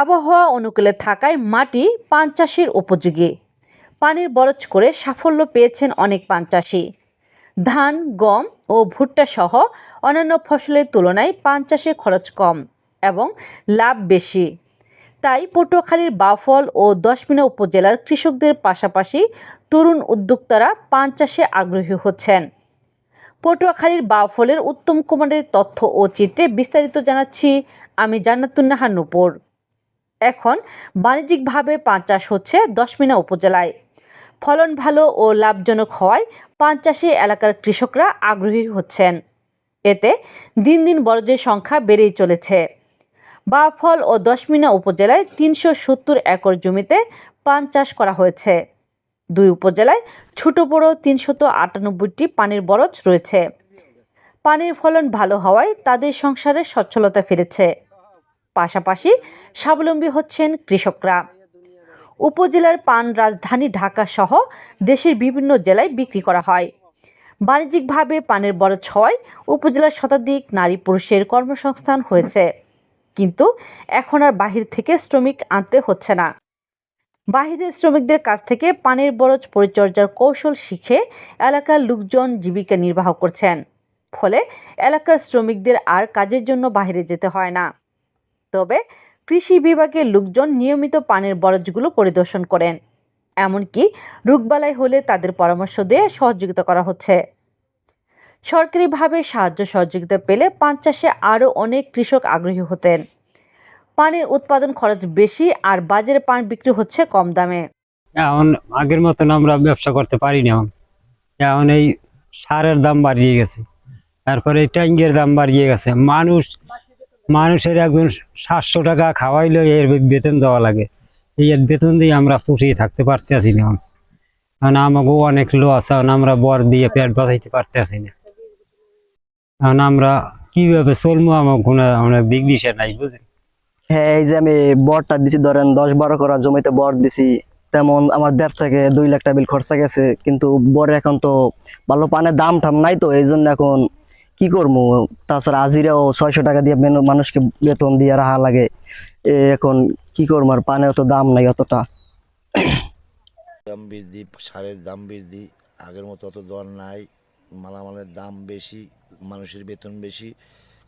আবহাওয়া অনুকূলে থাকায় মাটি পান চাষের উপযোগী। পানির বরজ করে সাফল্য পেয়েছেন অনেক পান চাষি। ধান, গম ও ভুট্টা সহ অন্যান্য ফসলের তুলনায় পান চাষে খরচ কম এবং লাভ বেশি। তাই পটুয়াখালীর বাফল ও দশমিনা উপজেলার কৃষকদের পাশাপাশি তরুণ উদ্যোক্তারা পান চাষে আগ্রহী হচ্ছেন। পটুয়াখালীর বাফলের উত্তম কুমারের তথ্য ও চিত্রে বিস্তারিত জানাচ্ছি আমি জান্নাতুন্নাহা নূপুর। এখন বাণিজ্যিকভাবে পান চাষ হচ্ছে দশমিনা উপজেলায়। ফলন ভালো ও লাভজনক হওয়ায় পান চাষে এলাকার কৃষকরা আগ্রহী হচ্ছেন। এতে দিন দিন বরজের সংখ্যা বেড়েই চলেছে। বাফল ও দশমিনা উপজেলায় তিনশো সত্তর একর জমিতে পান চাষ করা হয়েছে। দুই উপজেলায় ছোট বড় তিনশত আটানব্বইটি পানির বরজ রয়েছে। পানির ফলন ভালো হওয়ায় তাদের সংসারে সচ্ছলতা ফিরেছে। পাশাপাশি স্বাবলম্বী হচ্ছেন কৃষকরা। উপজেলার পান রাজধানী ঢাকা সহ দেশের বিভিন্ন জেলায় বিক্রি করা হয়। বাণিজ্যিকভাবে পানের বরজ হওয়ায় উপজেলার শতাধিক নারী পুরুষের কর্মসংস্থান হয়েছে। কিন্তু এখন আর বাহির থেকে শ্রমিক আনতে হচ্ছে না। বাহিরের শ্রমিকদের কাছ থেকে পানের বরজ পরিচর্যার কৌশল শিখে এলাকার লোকজন জীবিকা নির্বাহ করছেন। ফলে এলাকার শ্রমিকদের আর কাজের জন্য বাইরে যেতে হয় না। তবে কৃষি বিভাগের লোকজন নিয়মিত পানির বরজগুলো পরিদর্শন করেন। এমনকি রোগবালাই হলে তাদের পরামর্শ দিয়ে সহযোগিতা করা হচ্ছে। সরকারিভাবে সাহায্য সহযোগিতা পেলে পান চাষে আরও অনেক কৃষক আগ্রহী হতেন। পানির উৎপাদন খরচ বেশি আর বাজারে পান বিক্রি হচ্ছে কম দামে। এখন আগের মতন আমরা ব্যবসা করতে পারি না এখন। এখন এই সারের দাম বাড়িয়ে গেছে। তারপরে ট্যাঙ্গের দাম বাড়িয়ে গেছে। মানুষ মানুষের একজন সাতশো টাকা খাওয়াইলে, এর বেতন দেওয়া লাগে। এই বেতন দিয়ে আমরা পুষিয়ে থাকতে পারতেছি না। কারণ আমাকেও অনেক লো আছে আমরা বর দিয়ে পেট বাঁধাইতে পারতেছি না। এখন আমরা কীভাবে চলবো আমার কোনো, আমরা দিক দিশে নাই বুঝলেন হ্যাঁ এই যে আমি বরটা দিছি, ধরেন দশ বারো করা জমিতে বর দিছি, তেমন আমার দেড় থেকে দুই লাখ টাকা বিল খরচা গেছে, কিন্তু বরের এখন তো ভালো পানের দাম ঠাম নাই তো, এই জন্য এখন কি করব? তাছাড়া আজিরাও ছয়শো টাকা দিয়ে মেনু- মানুষকে বেতন দিয়ে রাখা লাগে। এ এখন কি করব? আর পানের তো দাম নাই অতটা। দাম বৃদ্ধি সারের দাম বৃদ্ধি আগের মতো অত দর নাই। মালামালের দাম বেশি মানুষের বেতন বেশি।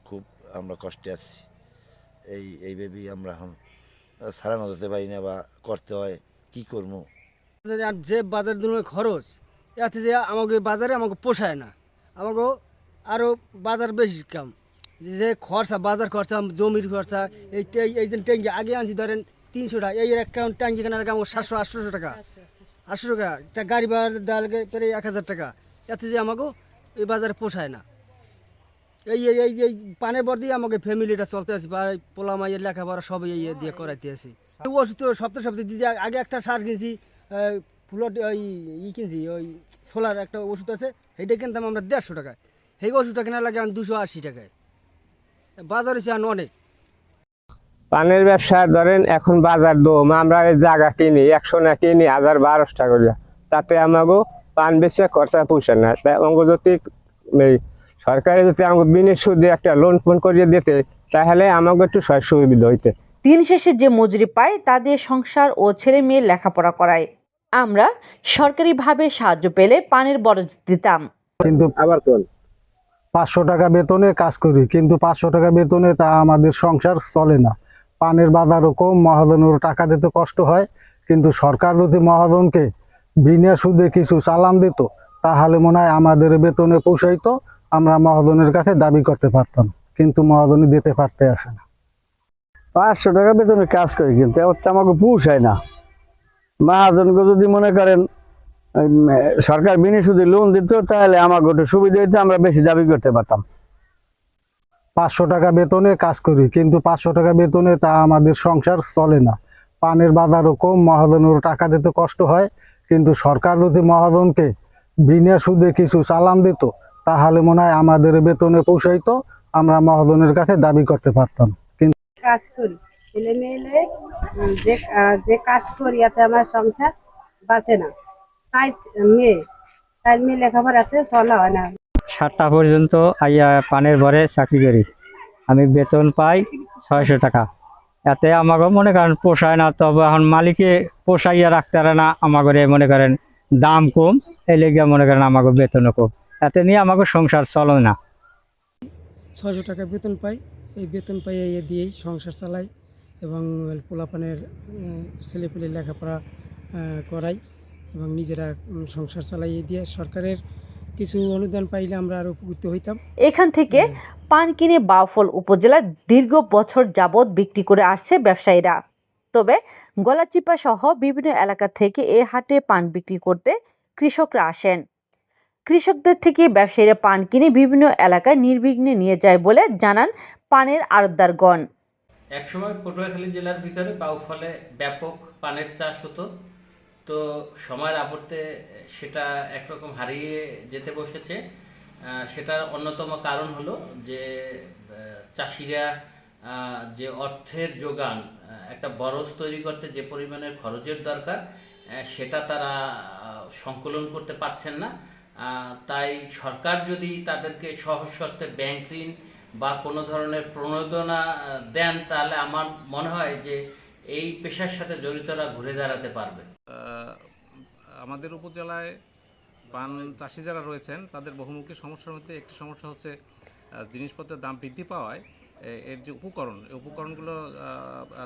খুব আমরা কষ্টে আছি। এই এই ভেবেই আমরা এখন সারানো দিতে পারি না বা করতে হয়। কি করব? আর যে বাজার দিনের খরচ এতে যে আমাকে বাজারে আমাকে পোষায় না। আমাকে আরও বাজার বেশি কাম। যে খরচা, বাজার খরচা, জমির খরচা, এই এই যে ট্যাঙ্কি আগে আনছি ধরেন তিনশো টাকা, এই একটা ট্যাঙ্কি কেনার আগে আমাকে সাতশো, আটশোশো টাকা। আটশো টাকা, একটা গাড়ি ভাড়া দেওয়া লাগে প্রায় এক হাজার টাকা। এতে যে আমাকেও এই বাজারে পোষায় না। এই এই এই পানের বর দিয়ে আমাকে ফ্যামিলিটা চলতে আছি, বা পোলা মাইয়ের লেখাপড়া সব এই দিয়ে করাইতে আছি। ওষুধ তো সপ্তাহ সপ্তাহে দিদি আগে একটা সার কিনছি ফুলট, ওই ই কিনছি, ওই সোলার একটা ওষুধ আছে, সেইটা কিনতাম আমরা দেড়শো টাকায়। সেই ওষুধটা কেনার লাগে আমি দুশো আশি টাকায়। বাজারে সে অনেক। পানের ব্যবসা ধরেন এখন বাজার দম আমরা জায়গা কিনি একশো না কিনি হাজার বারোশো টাকা করে। তাতে আমাকে পান বেচে খরচা পুষে না। তাই আমাকে যদি এই সরকারে যদি আমাকে বিনের সুদে একটা লোন ফোন করিয়ে দিতে তাহলে আমাকে একটু সুবিধা হইতে। দিন শেষে যে মজুরি পায় তা দিয়ে সংসার ও ছেলে মেয়ের লেখাপড়া করায়। আমরা সরকারিভাবে সাহায্য পেলে পানের বরজ দিতাম। কিন্তু আবার কোন? পাঁচশো টাকা বেতনে কাজ করি, কিন্তু পাঁচশো টাকা বেতনে তা আমাদের সংসার চলে না। পানের বাজারও কম, মহাজনের টাকা দিতে কষ্ট হয়, কিন্তু সরকার যদি মহাজনকে বিনা সুদে কিছু চালান দিত, তাহলে মনে হয় আমাদের বেতনে পোষাইতো আমরা মহাজনের কাছে দাবি করতে পারতাম, কিন্তু মহাজনই দিতে পারতে আসে না। পাঁচশো টাকা বেতনে কাজ করি, কিন্তু আমাকে পুষায় না। মহাজনকে যদি মনে করেন সরকার বিনি সুদে লোন দিত তাহলে আমাকে একটু সুবিধা হইতো আমরা বেশি দাবি করতে পারতাম। পাঁচশো টাকা বেতনে কাজ করি কিন্তু পাঁচশো টাকা বেতনে তা আমাদের সংসার চলে না। পানের বাজারও কম মহাজনের টাকা দিতে কষ্ট হয় কিন্তু সরকার যদি মহাজনকে বিনা সুদে কিছু চালান দিত তাহলে মনে হয় আমাদের বেতনে পোষাইতো আমরা মহাজনের কাছে দাবি করতে পারতাম। কিন্তু কাজ করি ছেলে মেয়েলে যে যে কাজ করি এতে আমার সংসার বাঁচে না। তাই মেয়ে তাই মেয়ে লেখাপড়া আছে চলা হয় না। সাতটা পর্যন্ত আইয়া পানের ভরে চাকরি করি। আমি বেতন পাই ছয়শো টাকা। এতে আমাকে মনে করেন পোষায় না তবে এখন মালিকে পোষাইয়া রাখতে পারে না আমাকে মনে করেন দাম কম এই লেগে মনে করেন আমাকে বেতনও কম। এতে নিয়ে আমাকে সংসার চলে না। ছশো টাকা বেতন পাই এই বেতন পাই এই দিয়েই সংসার চালাই এবং পোলাপানের ছেলেপেলে লেখাপড়া করাই। এবং নিজেরা সংসার চালাই এই দিয়ে সরকারের কিছু অনুদান পাইলে আমরা আরও উপকৃত হইতাম। এখান থেকে পান কিনে বাউফল উপজেলায় দীর্ঘ বছর যাবৎ বিক্রি করে আসছে ব্যবসায়ীরা। তবে গলাচিপা সহ বিভিন্ন এলাকা থেকে এ হাটে পান বিক্রি করতে কৃষকরা আসেন। কৃষকদের থেকে ব্যবসায়ীরা পান কিনে বিভিন্ন এলাকায় নির্বিঘ্নে নিয়ে যায় বলে জানান পানের আড়তদারগণ। একসময় পটুয়াখালী জেলার ভিতরে বাউফলে ব্যাপক পানের চাষ হতো। তো সময়ের আপত্তে সেটা একরকম হারিয়ে যেতে বসেছে। সেটার অন্যতম কারণ হলো যে চাষিরা যে অর্থের যোগান একটা বরজ তৈরি করতে যে পরিমাণের খরচের দরকার সেটা তারা সংকলন করতে পারছেন না। তাই সরকার যদি তাদেরকে সহজ শর্তে ব্যাংক ঋণ বা কোনো ধরনের প্রণোদনা দেন, তাহলে আমার মনে হয় যে এই পেশার সাথে জড়িতরা ঘুরে দাঁড়াতে পারবে। আমাদের উপজেলায় পান চাষি যারা রয়েছেন, তাদের বহুমুখী সমস্যার মধ্যে একটি সমস্যা হচ্ছে জিনিসপত্রের দাম বৃদ্ধি পাওয়ায় এর যে উপকরণ, এই উপকরণগুলো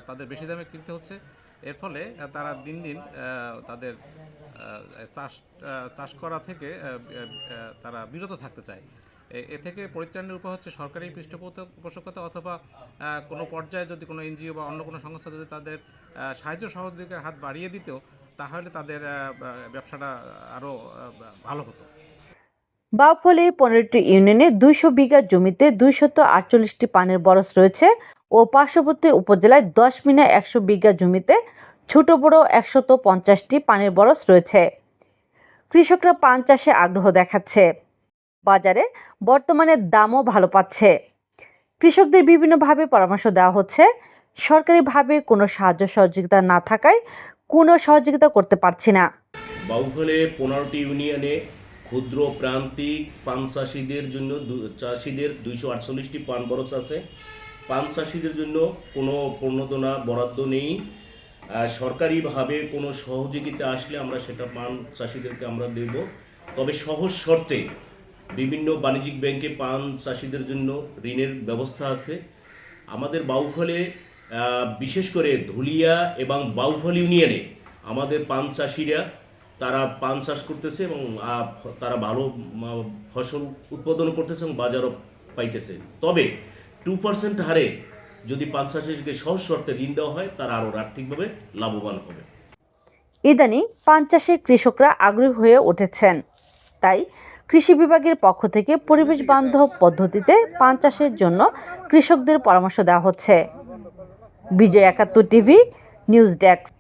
তাদের বেশি দামে কিনতে হচ্ছে। এর ফলে তারা দিন দিন তাদের চাষ চাষ করা থেকে তারা বিরত থাকতে চায়। এ- থেকে পরিত্রাণের উপায় হচ্ছে সরকারি পৃষ্ঠপোষকতা অথবা কোনো পর্যায়ে যদি কোনো এনজিও বা অন্য কোনো সংস্থা যদি তাদের সাহায্য সহযোগিতার হাত বাড়িয়ে দিত তাহলে তাদের ব্যবসাটা আরও ভালো হতো। বাউফলে পনেরোটি ইউনিয়নে দুইশো বিঘা জমিতে দুইশত আটচল্লিশটি পানের বরস রয়েছে ও পার্শ্ববর্তী উপজেলায় দশ মিনা একশো বিঘা জমিতে ছোট বড় একশত পঞ্চাশটি পানের বরস রয়েছে। কৃষকরা পান চাষে আগ্রহ দেখাচ্ছে। বাজারে বর্তমানে দামও ভালো পাচ্ছে। কৃষকদের বিভিন্নভাবে পরামর্শ দেওয়া হচ্ছে, সরকারিভাবে কোনো সাহায্য সহযোগিতা না থাকায় কোনো সহযোগিতা করতে পারছি না। বাউফলে পনেরোটি ইউনিয়নে ক্ষুদ্র প্রান্তিক পান চাষিদের জন্য চাষিদের দুইশো আটচল্লিশটি পান বরস আছে। পান চাষিদের জন্য কোনো প্রণোদনা বরাদ্দ নেই। সরকারিভাবে কোনো সহযোগিতা আসলে আমরা সেটা পান চাষিদেরকে আমরা দেব। তবে সহজ শর্তে বিভিন্ন বাণিজ্যিক ব্যাংকে পান চাষিদের জন্য ঋণের ব্যবস্থা আছে। আমাদের বাউফলে বিশেষ করে ধুলিয়া এবং বাউফল ইউনিয়নে আমাদের পান চাষিরা, তারা পান চাষ করতেছে এবং তারা ভালো ফসল উৎপাদন করতেছে এবং বাজারও পাইতেছে। তবে টু পার্সেন্ট হারে যদি পান চাষিকে সহজ শর্তে ঋণ দেওয়া হয়, তারা আরও আর্থিকভাবে লাভবান হবে। ইদানিং পান চাষে কৃষকরা আগ্রহী হয়ে উঠেছেন। তাই কৃষি বিভাগের পক্ষ থেকে পরিবেশ বান্ধব পদ্ধতিতে পান চাষের জন্য কৃষকদের পরামর্শ দেওয়া হচ্ছে। বিজয় একাত্তর টিভি, নিউজ ডেস্ক।